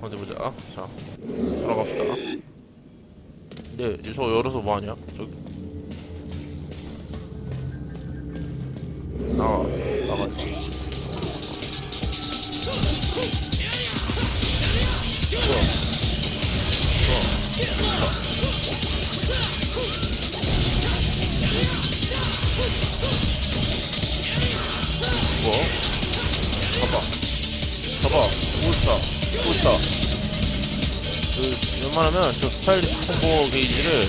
어디 보자. 자, 돌아갑시다. 네, 저 열어서 뭐 하냐? 저기. 나가, 나가. 좋아. 좋아. 뭐? 봐봐. 옳다. 그, 웬만하면 저 스타일리시 콤보 게이지를, 네,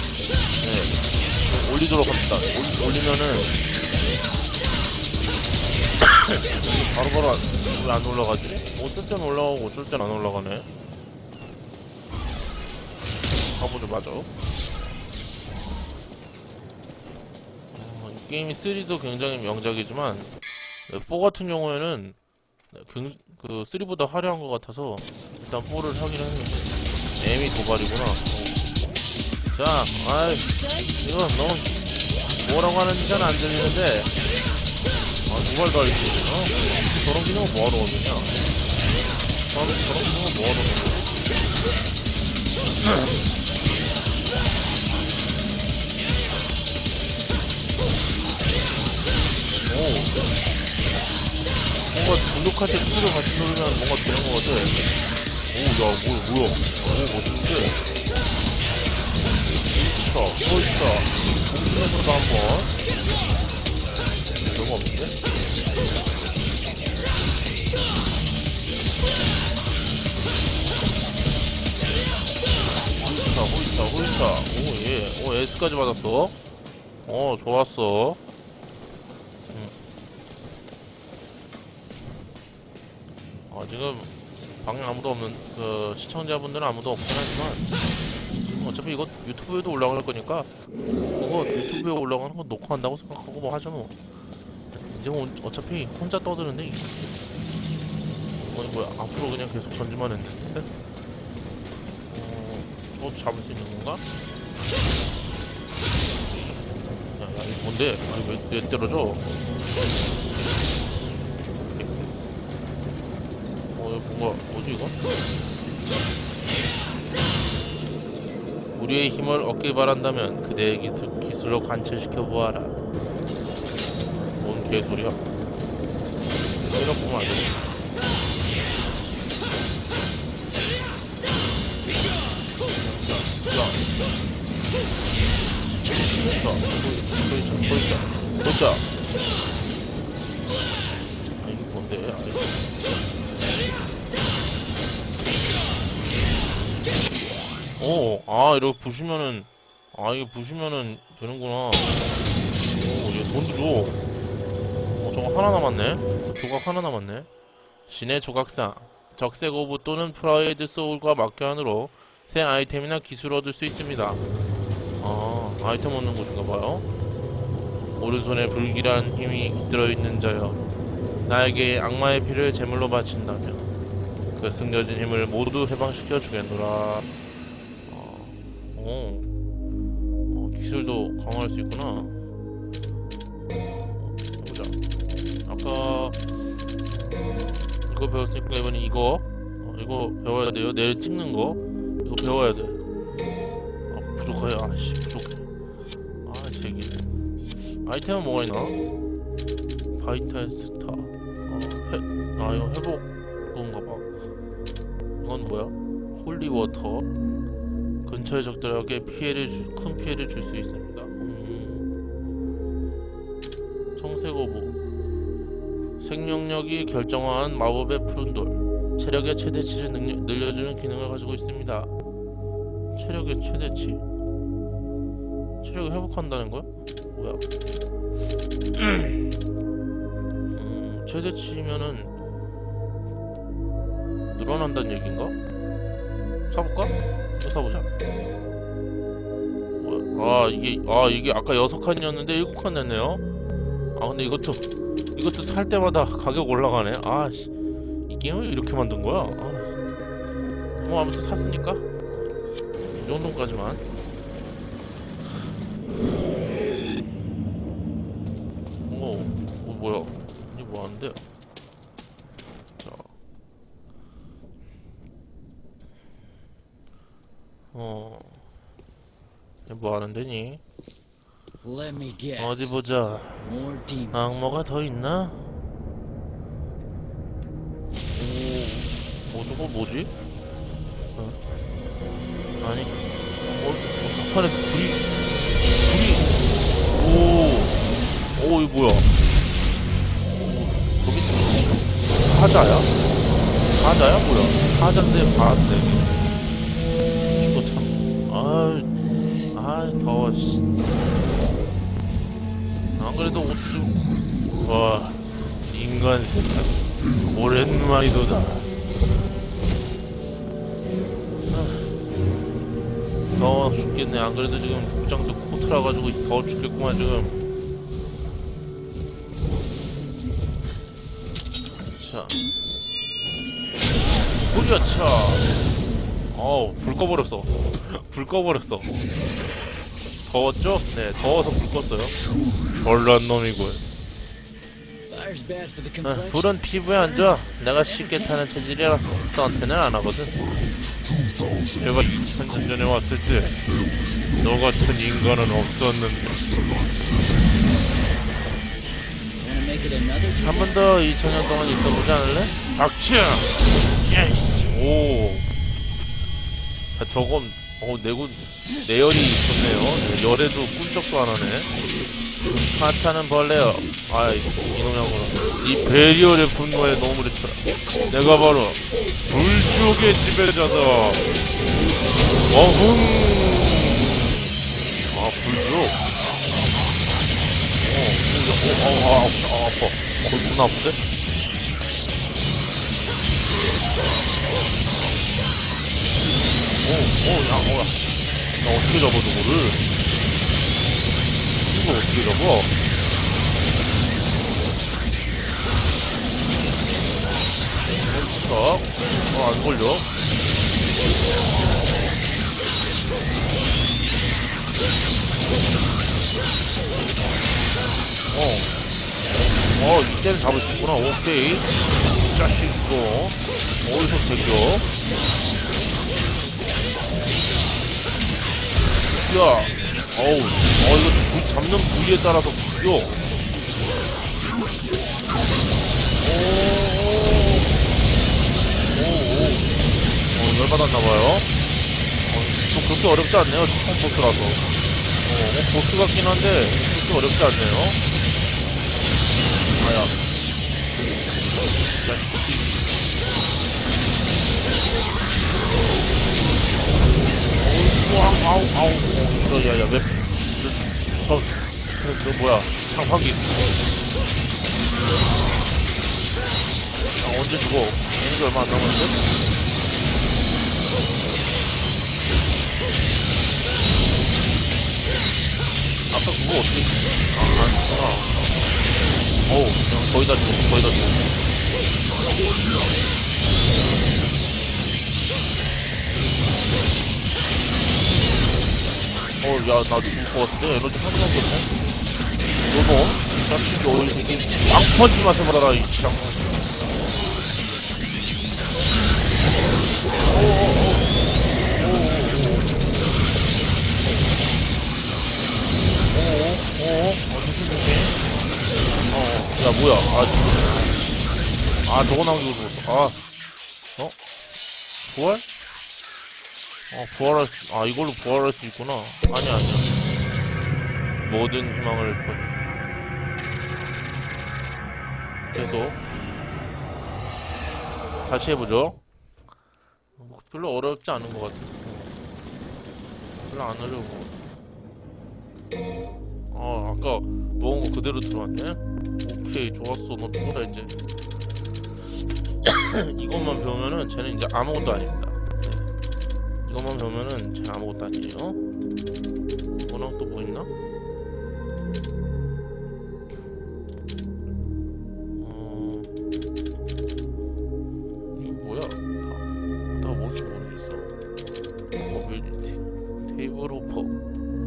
좀 올리도록 합니다. 올, 올리면은, 바로바로 안, 왜안 올라가지? 어쩔 땐 올라가고 어쩔 땐 안 올라가네. 가보죠, 맞아. 어, 이 게임이 3도 굉장히 명작이지만, 4 같은 경우에는, 그 3보다 화려한 것 같아서 일단 4를 하긴 했는데 M이 도발이구나 어. 자 아이 이거 너무 뭐라고 하는지 잘 안 들리는데 아 할수 있어 어? 저런 기능은 뭐하러 얻느냐 저런, 저런 기능은 뭐하러 얻느냐 오 뭔가 등록할 때 키를 같이 누르면 뭔가 되는 것 같아. 오, 야, 뭐야, 뭐야. 오, 멋진데? 자, 서 있다. 공중에서도 한 번. 별거 없는데? 호이타, 호이타, 호이타. 오, 예. 오, S까지 받았어. 어, 좋았어. 어, 지금 방에 아무도 없는 그 시청자분들은 아무도 없긴 하지만 어차피 이거 유튜브에도 올라갈 거니까 그거 유튜브에 올라가는 거 녹화한다고 생각하고 뭐 하죠 뭐 이제 뭐 어차피 혼자 떠드는데 이게 뭐야 앞으로 그냥 계속 전지만 했는데 어 저것도 잡을 수 있는 건가? 야, 야 이거 뭔데? 아니 왜, 왜 때려줘? 어, 이거 뭔가, 뭐지, 이거? 우리의 힘을 얻길 바란다면 그대의 기술, 기술로 관철시켜 보아라. 뭔 개소리야? 때려 보면 안 돼. 야. 됐어. 보이자, 보이자, 보이자. 아, 이게 뭔데? 아, 오, 아, 이렇게 부시면은, 아, 이게 부시면은 되는구나. 오, 얘 돈도 줘. 어, 저거 하나 남았네. 조각 하나 남았네. 신의 조각상. 적색 오브 또는 프라이드 소울과 막교환으로 새 아이템이나 기술을 얻을 수 있습니다. 아, 아이템 얻는 곳인가봐요. 오른손에 불길한 힘이 깃들어 있는 자여. 나에게 악마의 피를 제물로 바친다면 그 숨겨진 힘을 모두 해방시켜 주겠노라. 어, 오, 어, 기술도 강화할 수 있구나. 어, 보자. 아까 이거 배웠으니까 이번엔 이거. 어, 이거 배워야 돼요. 내일 찍는 거. 이거 배워야 돼. 아, 부족해. 아씨, 부족해. 아, 제기. 아이템은 뭐가 있나? 바이탈 스타. 어, 회, 아, 이거 회복 그건가 봐. 이건 뭐야? 홀리 워터. 근처의 적들에게 피해를 주, 큰 피해를 줄 수 있습니다. 음. 청색오보 생명력이 결정화한 마법의 푸른 돌 체력의 최대치를 능력, 늘려주는 기능을 가지고 있습니다. 체력의 최대치 체력을 회복한다는 거야? 뭐야? 음, 최대치면은 늘어난다는 얘기인가? 사볼까? 사보자. 뭐야? 아 이게 아 이게 아까 여섯 칸이었는데 일곱 칸 됐네요. 아 근데 이것도 이것도 살 때마다 가격 올라가네. 아씨 이 게임을 이렇게 만든 거야. 아, 뭐 하면서 샀으니까 이 정도까지만. 오, 어 뭐야? 이게 뭐 하는데? 자. 어. Me guess. 어디 보자. 악마가 더 있나? 오, 어, 저거 뭐지? 어? 아니, 어, 어 석판에서 불이, 불이, 오, 오, 이거 뭐야? 오, 저기, 사자야? 사자야? 뭐야? 사자인데, 바인데, 생긴 거 참, 아유, 더워, 씨. 안 그래도 옷 좀, 와, 인간 세상, 오랜만이도다. 아, 더워 죽겠네. 안 그래도 지금 복장도 코트라 가지고 더워 죽겠구만, 지금. 자. 후려차! 어우, 불 꺼버렸어. 불 꺼버렸어. 더웠죠? 네, 더워서 불 껐어요. 별난 the 아. 불은 피부에 안 좋아. 내가 쉽게 타는 체질이라 선택은 안 하거든. 내가 2000년 전에 왔을 때 너 같은 인간은 없었는데 한 번 더 2000년 동안 있어보지 않을래? 닥쳐! 예이씨 오 아, 저건 어 내군 내열이 좋네요. 네, 열에도 꿈쩍도 안 하네. 하찮은 벌레여 아이 이놈양으로. 이 베리얼의 분노에 너무를 쳐라 내가 바로 불지옥의 지배자다 어흥! 아 불지옥. 어, 어, 어, 아, 아, 아파. 어, 겁나 아픈데? 오, 오, 야, 어, 야. 야, 어떻게 잡아, 저거를? 이거 어떻게 잡아? 자, 어, 안 걸려. 어. 어, 이때는 잡을 수 있구나. 오케이. 이 자식 이거. 어디서 새겨? 야. 어우. 어, 이거 부, 잡는 부위에 따라서 바뀌어. 오. 오. 오. 어, 열받았나봐요. 어, 또 그렇게 어렵지 않네요. 처음 보스라서. 어, 뭐 보스 같긴 한데, 그렇게 어렵지 않네요. 아야. 우, 아우, 아우, 아우. 어, 야, 야, 왜, 저, 저, 저, 뭐야, 장판기. 아, 언제 죽어? 에너지 얼마 안 남았는데? 아까 그거 어떻게, 아, 아니구나. 어우, 거의 다 죽어, 거의 다 죽어. 어, 야, 나것 같은데? 에너지 하나도 없네? 너도? 이 자식이, 어, 이 새끼. 왕펀치 맛에 말아라, 이 장. 어어? 어, 무슨 느낌? 어, 야, 뭐야. 아, 저- 아, 저거 나온 줄 모르겠어. 아, 어? 부활? 어, 부활할 수, 아, 이걸로 부활할 수 있구나. 아니야, 아니야. 모든 희망을 버... 계속. 다시 해보죠. 뭐, 별로 어렵지 않은 것 같아. 별로 안 어려운 것 같아. 아, 아까 먹은 거 그대로 들어왔네? 오케이, 좋았어. 너 죽어라, 이제. 이것만 배우면은 쟤는 이제 아무것도 아닙니다. 네. 이것만 배우면은 쟤는 아무것도 아니에요. 뭐랑 또뭐 있나? 어... 이거 뭐야? 다, 다 뭔지 모르겠어. 모빌리티. 테이블 오퍼. 음...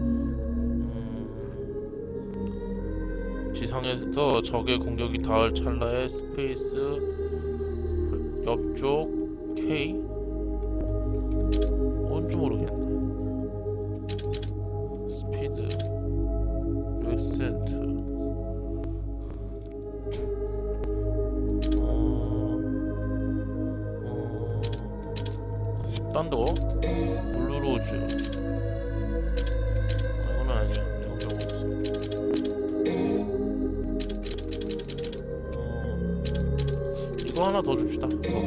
지상에서 적의 공격이 닿을 찰나에 스페이스 옆쪽 K? 딴거 블루로즈 아, 이건 아니야. 별거 없어. 어, 이거 하나 더 줍시다. 이거,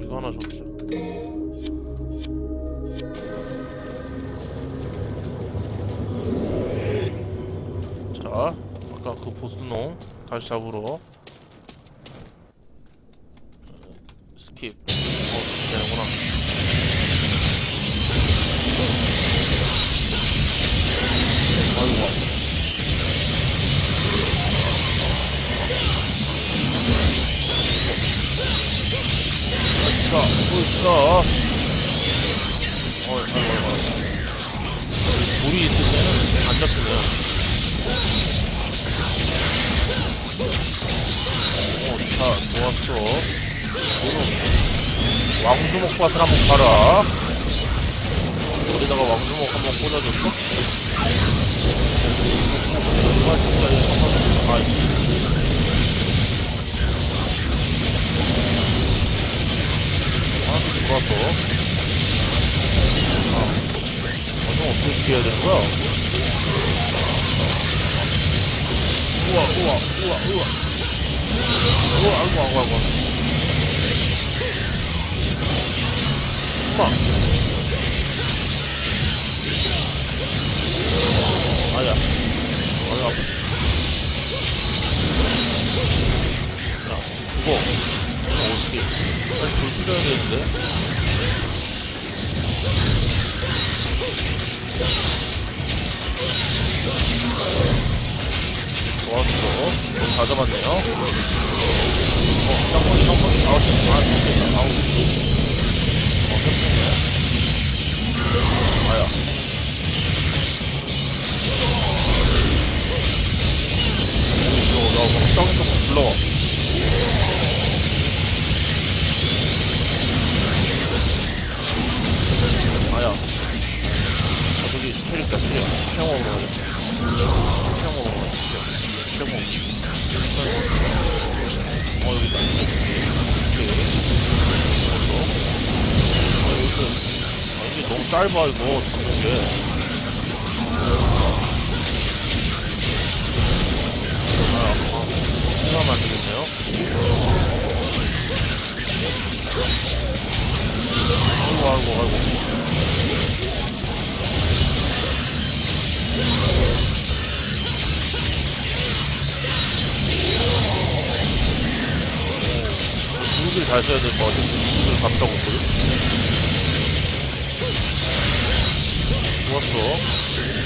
이거 하나 줍시다 자 아까 그 보스놈 다시 잡으러 자, 좋았어. 오늘 왕주먹밭을 한번 가라. 여기다가 왕주먹 한번 꽂아줬어? 정말 진짜 이 한번, 아이씨. 아, 좋았어. 아, 완전 어떻게 해야 되는 거야? 우와, 우와, 우와, 우와. 우와, 아이고, 아이고, 아이고. 엄마. 아야. 아야, 아파. 야, 죽어. 어떻게. 빨리 불 켜야 되는데. 이거 다 잡았네요. 어, 쌍머리, 쌍머리. 아우, 씨. 아, 죽겠다. 아우. 어, 협정이네. 아야. 오, 나, 나, 쌍이 좀 불러와. 아야. 아, 저기. 수영 먹으러 가자. 수영 먹으러 먹으러 어, 여기 있다. 아, 아, 이게 너무 짧아, 이거, 죽는 게. 아, 아, 안 되겠네요. 아이고, 아이고, 아이고. 잘 써야 될것 같아. 무릎을 감다고 있거든. 좋았어.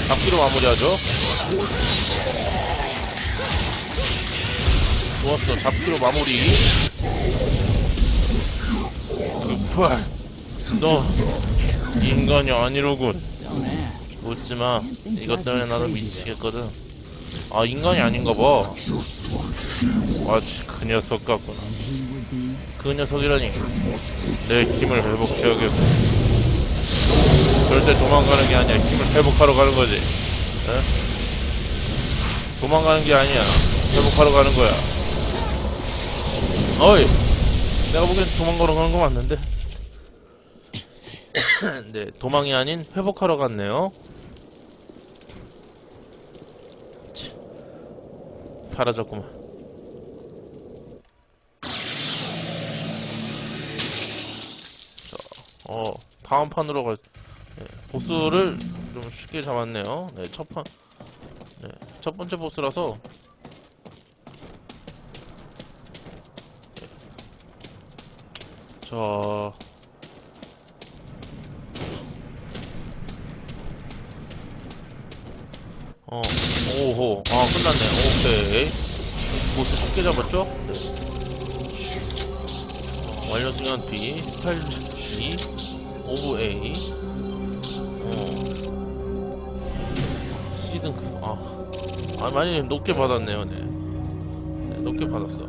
잡기로 마무리하죠. 좋았어. 잡기로 마무리. 급발. 너 인간이 아니로군. 묻지마. 이것 때문에 나도 미치겠거든. 아 인간이 아닌가 봐. 아치 그 녀석 같구나. 그 녀석이라니. 내 힘을 회복해야겠어. 절대 도망가는 게 아니야. 힘을 회복하러 가는 거지. 에? 도망가는 게 아니야. 회복하러 가는 거야. 어이 내가 보기엔 도망가러 가는 거 맞는데? 네 도망이 아닌 회복하러 갔네요. 치, 사라졌구만 어, 다음 판으로 갈, 네, 보스를 좀 쉽게 잡았네요. 네, 첫 판, 네, 첫 번째 보스라서. 네. 자, 어, 오호, 아, 끝났네. 오케이. 보스 쉽게 잡았죠? 네. 어, 완료 수면 B, 스타일 B, 오브 A, 어, 시든, 아, 아, 많이 높게 받았네요, 네. 네 높게 받았어.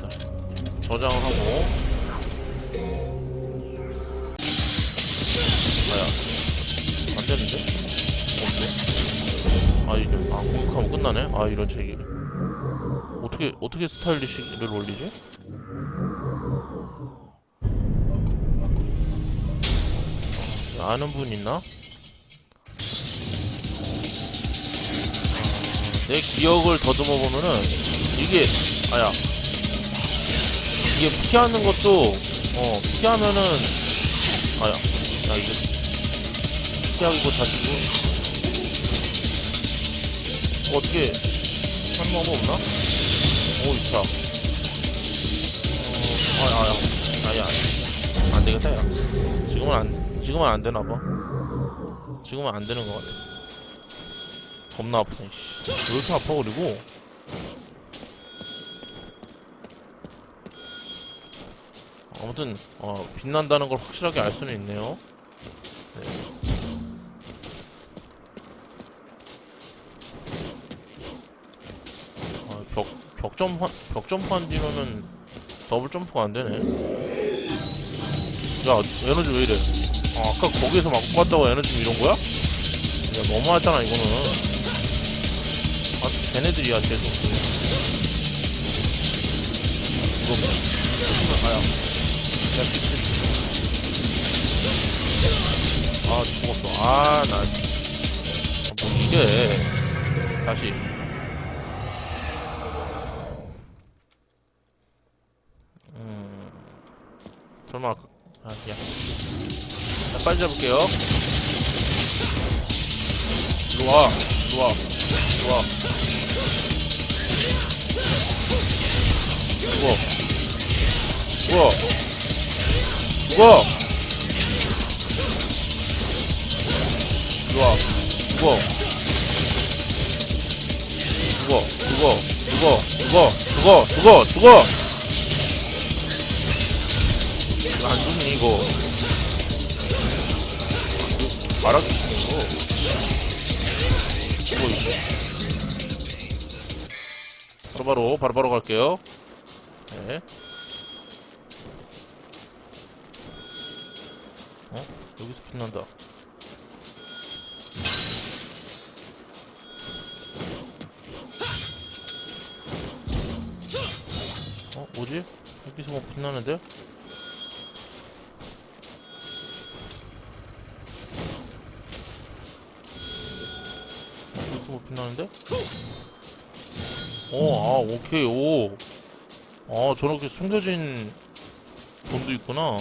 자, 저장하고, 아야, 안 되는데? 없네. 아, 이제, 아, 공격하면 끝나네? 아, 이런 책이. 어떻게 어떻게 스타일리시를 올리지? 아는 분 있나? 내 기억을 더듬어 보면은 이게 아야 이게 피하는 것도 어 피하면은 아야 나 이제 피하고 다시고 어떻게 하는 방법 없나? 오 이차 어 아야 아야 아야 안 되겠다 야 지금은 안 지금은 안 되나 봐 지금은 안 되는 것 같아 겁나 아프네 씨. 왜 이렇게 아파 그리고 아무튼 어, 빛난다는 걸 확실하게 알 수는 있네요. 네. 아, 벽 벽점프 벽점프한 뒤로는 더블 점프가 안 되네. 야 에너지 왜 이래? 아, 아까 거기에서 맞고 갔다고 에너지 이런 거야? 야 너무하잖아 이거는. 아 걔네들이야 계속. 이거 무슨 가야. 야, 씨. 아, 죽었어. 아, 나. 아, 뭐, 이게. 다시. 설마, 그- 아, 야. 자, 빨리 잡을게요. 일로 와. 일로 와. 일로 와. 죽어. 죽어. 죽어. 좋아. 죽어. 죽어. 죽어. 죽어. 죽어. 죽어. 죽어. 죽어. 이거 안 죽니 이거. 싫어. 죽어 이거. 바로바로 바로바로 갈게요. 네. 어? 여기서 빛난다. 어? 뭐지? 여기서 뭐 빛나는데? 뭐 빛나는데? 어, 아, 오케이, 오. 아, 저렇게 숨겨진 돈도 있구나.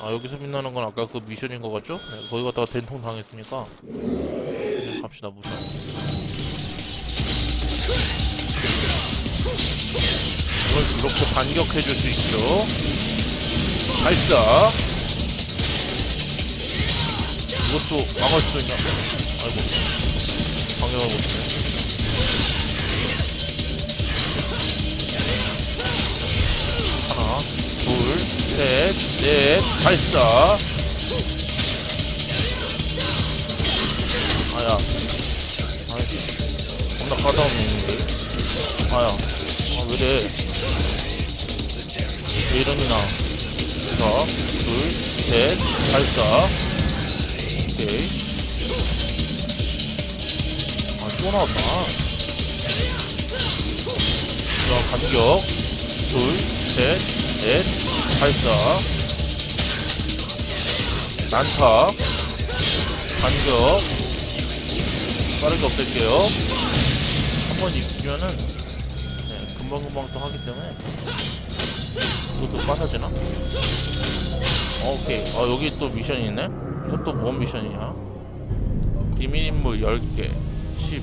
아, 여기서 빛나는 건 아까 그 미션인 것 같죠? 네, 거기 갔다가 된통 당했으니까. 그냥 갑시다, 무시하 이걸 이렇게 반격해줄 수 있죠. 발사. 이것도 막을 수 있나? 아이고. 방역을 못해. 하나, 둘, 셋, 넷, 발사. 아야. 아이씨. 겁나 까다로운 놈인데. 아야. 아, 왜래? 왜 이러니, 나. 하나, 둘, 셋, 발사. 오케이. 아, 또 나왔다. 자, 간격. 둘, 셋, 넷, 발사. 난타. 간격. 빠르게 없앨게요. 한 번 익히면은, 네, 금방금방 또 하기 때문에. 이것도 빠사지나? 어, 오케이. 아, 여기 또 미션이 있네? 이것도 뭔 미션이야? 비밀 인물 10개. 10.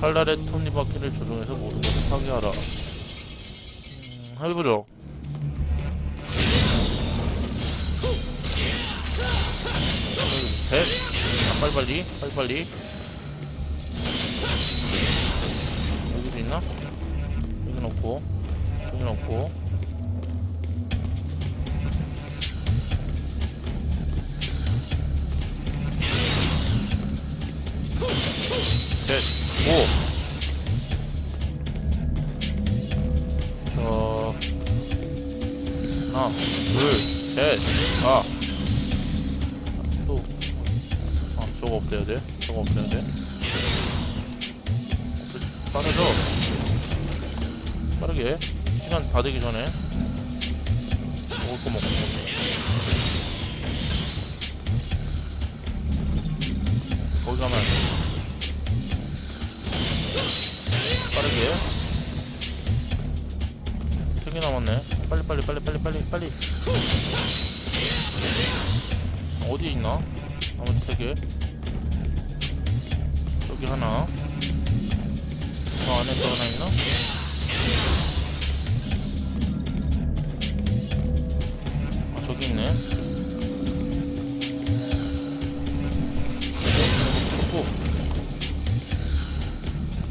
칼날의 톱니바퀴를 조종해서 모든 것을 파괴하라. 음, 해보죠. 셋. 자, 빨리빨리. 빨리빨리. 여기도 있나? 여기는 없고. 여기는 없고. 되고 저 하나 둘셋아. 또 아, 저거 없애야 돼? 저거 없애야 돼? 빠르죠? 빠르게. 시간 다 되기 전에. 먹을 거 먹고. 거기 가면 안돼. 빠르게. 세 개 남았네. 빨리 빨리 빨리 빨리 빨리 빨리. 어디 있나? 나머지 세 개. 저기 하나. 저 안에 또 하나 있나? 아 저기 있네. 고.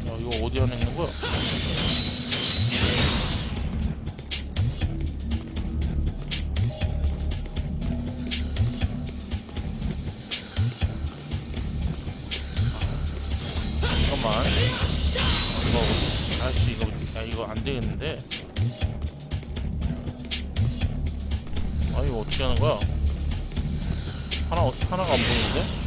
야 이거 어디 안에 있는 거야? 잠깐만. 이거 아씨 이거 야 이거 안 되겠는데. 아 이거 어떻게 하는 거야? 하나 어- 하나가 안 보이는데?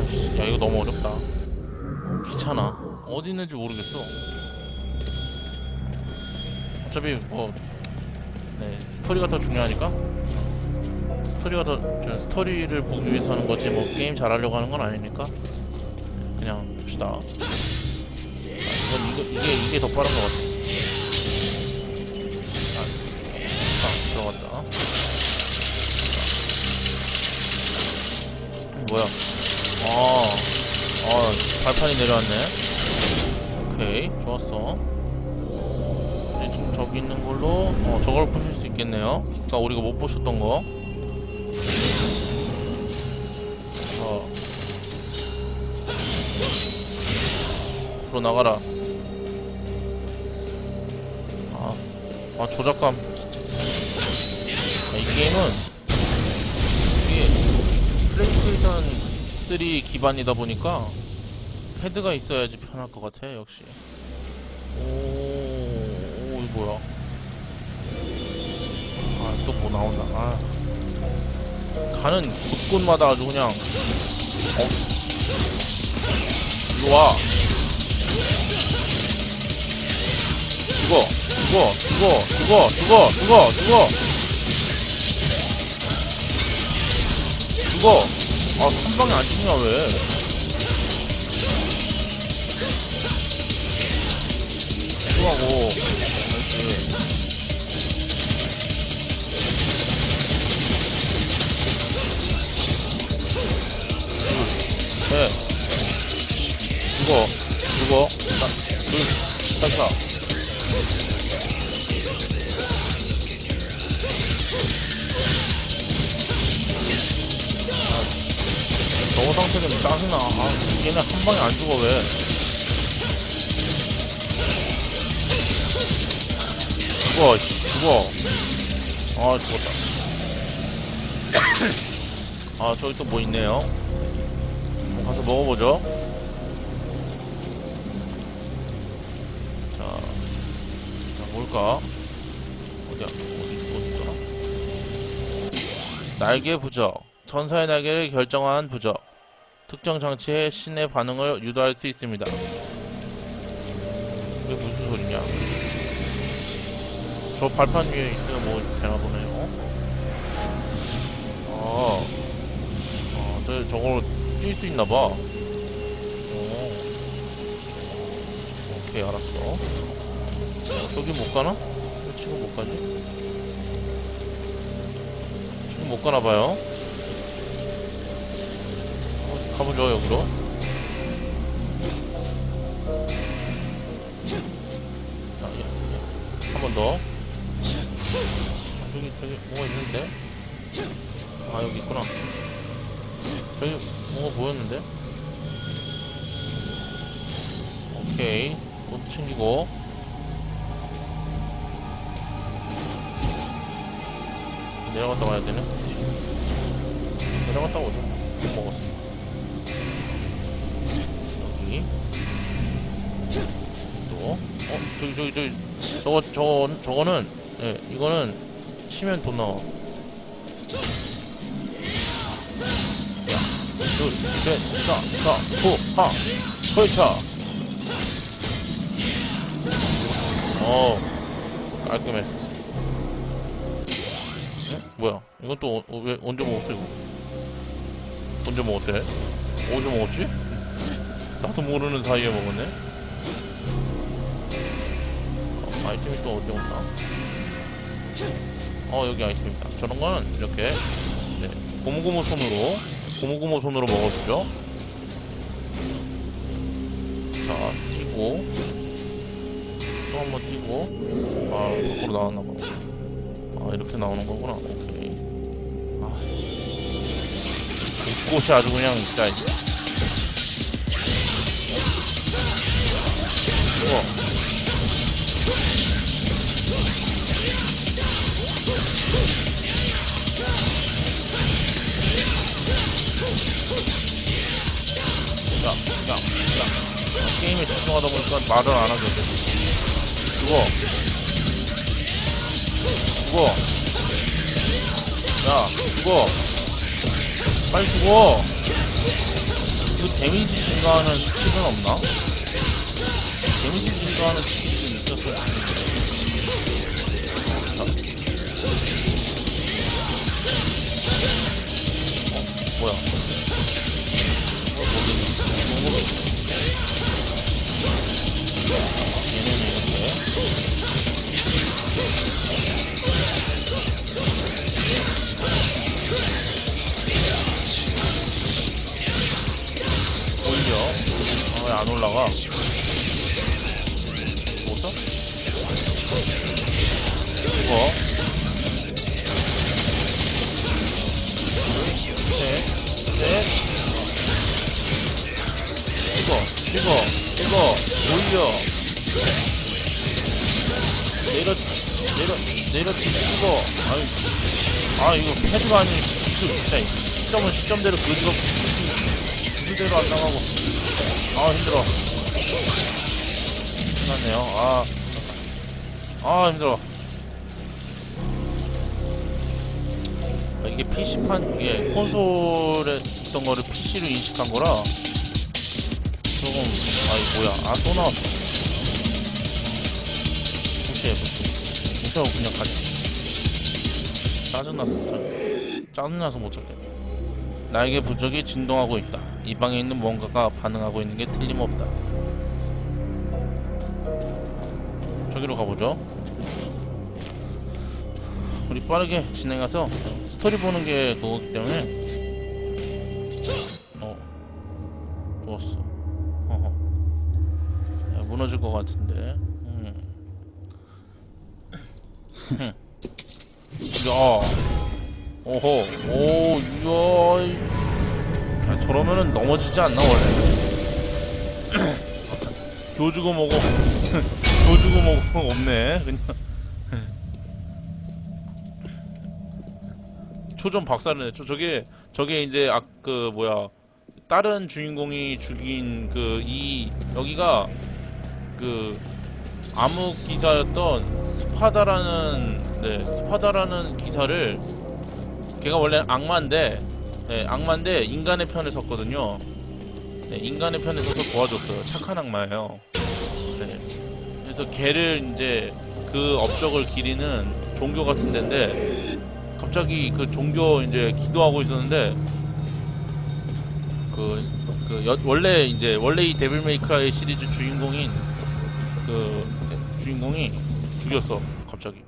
아씨 야 이거 너무 어렵다. 귀찮아. 어디 있는지 모르겠어. 어차피 뭐 네, 스토리가 더 중요하니까. 스토리가 더, 저는 스토리를 보기 위해서 하는 거지, 뭐, 게임 잘하려고 하는 건 아니니까. 그냥 봅시다. 아, 이건, 이거, 이게, 이게 더 빠른 것 같아. 아, 아, 들어갔다. 뭐야. 아, 아, 발판이 내려왔네. 오케이, 좋았어. 이제 지금 저기 있는 걸로 어 저걸 부실 수 있겠네요. 아까 우리가 못 보셨던 거. 어. 앞으로 나가라. 아, 아 조작감. 아, 이 게임은 이게 플레이스테이션 3 기반이다 보니까 패드가 있어야지 편할 것 같아 역시. 오, 오, 이거 뭐야? 아, 또 뭐 나온다. 아. 가는 곳곳마다 아주 그냥, 어? 이리 와. 죽어, 죽어, 죽어, 죽어, 죽어, 죽어, 죽어. 죽어. 아, 한 방에 안 죽냐, 왜? 그렇지. 네. 죽어. 죽어. 나, 둘, 딱, 사. 저거 상태면 짜증나. 아, 얘네 한 방에 안 죽어, 왜. 죽어, 씨, 죽어. 아, 죽었다. 아, 저기 또 뭐 있네요. 한번 가서 먹어보죠. 자, 자 뭘까? 어디야? 어디, 어디 있더라? 날개 부적. 천사의 날개를 결정한 부적. 특정 장치의 신의 반응을 유도할 수 있습니다. 이게 무슨 소리냐? 저 발판 위에 있으면 뭐 되나 보네요. 아, 아, 저 저걸 뛸 수 있나 봐. 어. 오케이 알았어. 저기 못 가나? 왜 지금 못 가지? 지금 못 가나 봐요. 어, 가보죠 여기로. 한 번 더. 아, 저기 저기 뭐가 있는데? 아 여기 있구나. 저기 뭔가 보였는데? 오케이. 옷 챙기고. 내려갔다 와야 되네. 내려갔다 오죠. 못 먹었어. 여기. 또. 어? 저기, 저기, 저기. 저거, 저거, 저거는, 예, 이거는 치면 돈 나와. 둘, 셋, 사, 사, 후, 하, 헐차. 어, 알케메스. 응? 뭐야? 이건 또 어, 어, 왜 언제 먹었어 이거? 언제 먹었대? 어디서 먹었지? 나도 모르는 사이에 먹었네. 어, 아이템이 또 어디 없나? 어 여기 아이템이다. 저런 거는 이렇게 네, 고무고무 손으로 고무고무 손으로 먹어주죠. 자 띄고 또 한번 띄고 아 밖으로 나왔나 봐. 아 이렇게 나오는 거구나. 오케이. 아 곳곳이 아주 그냥 진짜 이거 야, 야, 야. 게임에 집중하다 보니까 말을 안 하게 돼. 죽어. 죽어. 야, 죽어. 빨리 죽어. 이거 데미지 증가하는 스킬은 없나? 데미지 증가하 시점대로 그지가 그대로 안 나가고. 아, 힘들어. 끝났네요. 아, 아, 힘들어. 아, 이게 PC판, 이게 콘솔에 있던 거를 PC로 인식한 거라 조금, 아이, 뭐야. 아, 또 나왔어. 무시해, 무시. 무시하고 그냥 가자. 짜증나서 못 찾네. 짜증나서 못 찾네. 나에게 부적이 진동하고 있다. 이 방에 있는 무언가가 반응하고 있는 게 틀림없다. 저기로 가보죠. 우리 빠르게 진행해서 스토리 보는 게 그거기 때문에 어 좋았어. 어허. 야, 무너질 것 같은데. 음. 흠. 야. 오호. 오. 이야. 이- 야, 저러면은 넘어지지 않나 원래? 교주고 뭐고 교주고 뭐고 없네. 그냥 초점 박살내. 저 저게 저게 이제 아 그 뭐야 다른 주인공이 죽인 그 이 여기가 그 암흑 기사였던 스파다라는 네 스파다라는 기사를 걔가 원래 악마인데 네, 악마인데 인간의 편에 섰거든요. 네, 인간의 편에 서서 도와줬어요. 착한 악마예요. 네. 그래서 걔를 이제 그 업적을 기리는 종교 같은 데인데 갑자기 그 종교 이제 기도하고 있었는데 그, 그 여- 원래 이제 원래 이 데빌 메이크라이 시리즈 주인공인 그 주인공이 죽였어 갑자기